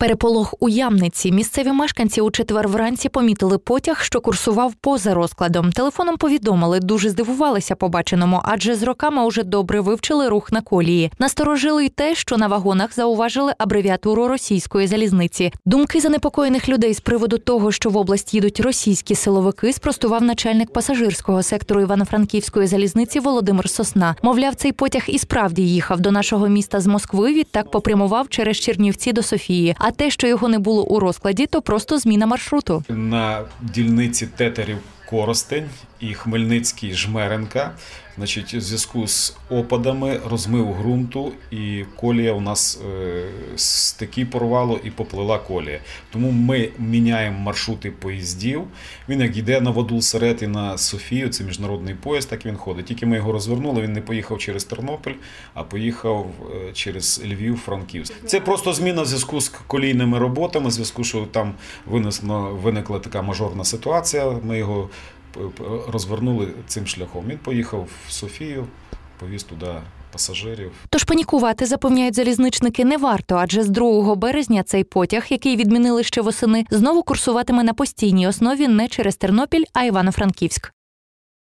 Переполох у Ямниці. Місцеві мешканці у четвер вранці помітили потяг, що курсував поза розкладом. Телефоном повідомили, дуже здивувалися побаченому, адже з роками уже добре вивчили рух на колії. Насторожили й те, що на вагонах зауважили абревіатуру російської залізниці. Думки занепокоєних людей з приводу того, що в область їдуть російські силовики, спростував начальник пасажирського сектору Івано-Франківської залізниці Володимир Сосна. Мовляв, цей потяг і справді їхав до нашого міста з Москви. Відтак попрямував через Чернівці до Софії. А те, що його не було у розкладі, то просто зміна маршруту. на дільниці Тетерів Коростень і Хмельницький Жмеренка. Значить, у зв'язку з опадами розмив ґрунту, і колія у нас е, стики порвало і поплила колія. Тому ми міняємо маршрути поїздів. Він як йде на Вадул Серет і на Софію, це міжнародний поїзд, так він ходить. Тільки ми його розвернули, він не поїхав через Тернопіль, а поїхав е, через Львів, Франківськ. Це просто зміна в зв'язку з колійними роботами, в зв'язку, що там виникла така мажорна ситуація. Ми його розвернули цим шляхом. Він поїхав в Софію, повіз туди пасажирів. Тож панікувати запевняють залізничники не варто, адже з 2 березня цей потяг, який відмінили ще восени, знову курсуватиме на постійній основі не через Тернопіль, а Івано-Франківськ.